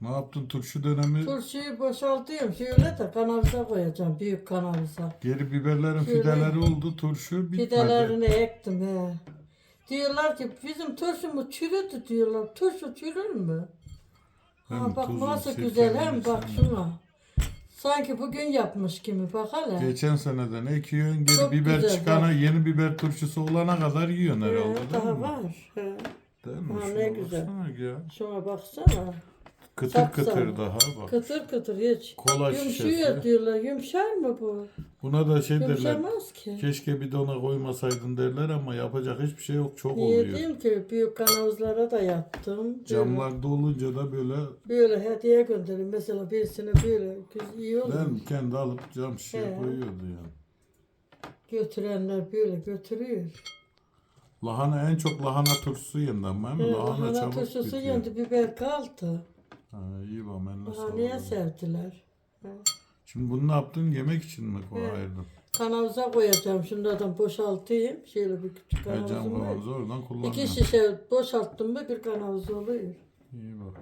Ne yaptın turşu dönemi? Turşuyu boşaltıyorum. Şöyle de kanavize koyacağım. Büyük kanavize. Geri biberlerin Şöyle. fideleri oldu. Turşu bitmedi. Fidelerini ektim he. Diyorlar ki bizim turşumuz çürüdü diyorlar. Turşu çürür mü? Hem Ha, bak tuzu, nasıl güzel hem bak şuna. Sanki bugün yapmış gibi bak hele. Geçen seneden ekiyorsun. Geri Çok biber güzel, çıkana yeni biber turşusu olana kadar yiyorsun He, herhalde değil daha mi? var. He. Değil mi? Ha, Şuna ne güzel. baksana Ya. Şuna baksana. Kıtır Sapsarı. kıtır daha bak. Kıtır kıtır hiç. Kola Yumuşuyor şişesi. diyorlar. Yumuşar mı bu? Buna da şey derler. Yumuşamaz ki. Keşke bidona koymasaydın derler ama yapacak hiçbir şey yok. Çok Niye oluyor. diyeyim ki büyük kanavuzlara da. Böyle, Camlarda olunca da böyle böyle hediye gönderin. Mesela birisine böyle güz- iyi olur. ben kendi alıp cam şişeye He. koyuyordu yani. Götürenler böyle götürüyor. Lahana en çok lahana turşusu yendi ama değil mi? He, lahana, lahana çabuk turşusu bitiyor. yendi biber kaldı. Ha, iyi bak ben nasıl Lahaneye sevdiler. He. Şimdi bunu ne yaptın? Yemek için mi He. koyardın? Kanavuza koyacağım. Şunlardan boşaltayım. Şöyle bir küçük Ha, cam kanavuzum var. kavanozu oradan kullanıyorum. İki şişe boşalttım mı bir kanavuz oluyor. İyi bak.